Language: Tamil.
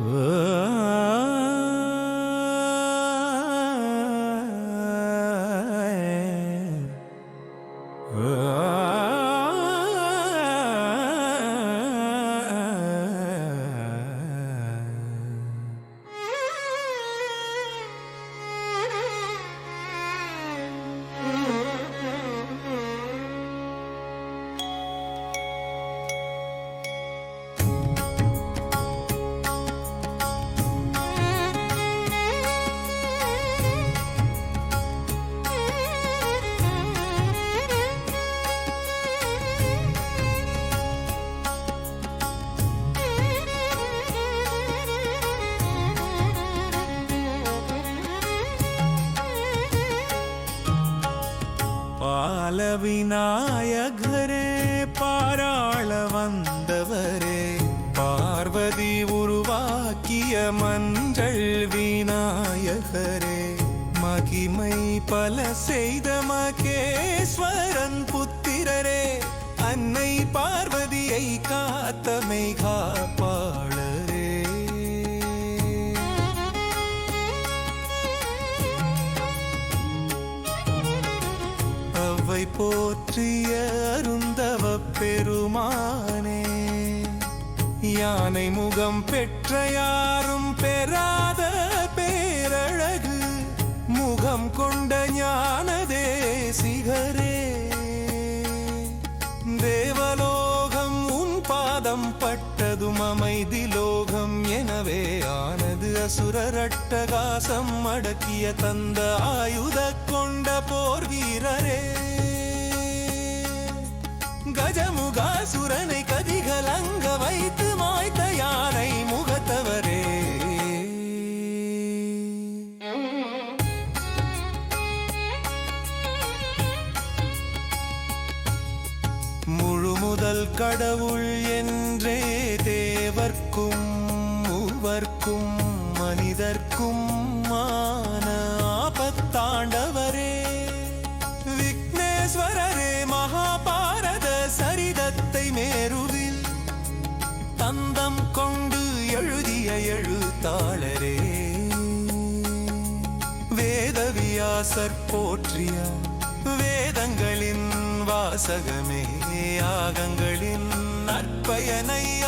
Ah விநாயகரே பாராள வந்தவரே பார்வதி உருவாக்கிய மஞ்சள் விநாயகரே மகிமை பல செய்த மகேஸ்வரன் புத்திரரே அன்னை பார்வதியை காத்தமை காப்பாளரே அவை போற்றிய அருந்தவ பெருமானே. யானை முகம் பெற்ற யாரும் பெறாத பேரழகு முகம் கொண்ட ஞான தேசிகரே. தேவலோகம் உன் பாதம் பட்டதும் அமைதி லோகம் எனவே ஆனது அசுரரட்டகாசம் அடக்கிய தந்த ஆயுத கொண்ட போர் வீரரே. கஜமுகாசுரனை கதிகலங்க வைத்து மாய்த்த யானை முகத்தவரே. முழு முதல் கடவுள் என்றே தேவர்க்கும் மூவர்க்கும் மனிதர்க்கும் கொண்டு எழுதிய எழுத்தாளரே. வேதவியாசர் போற்றிய வேதங்களின் வாசகமே யாகங்களின் நற்பயனையா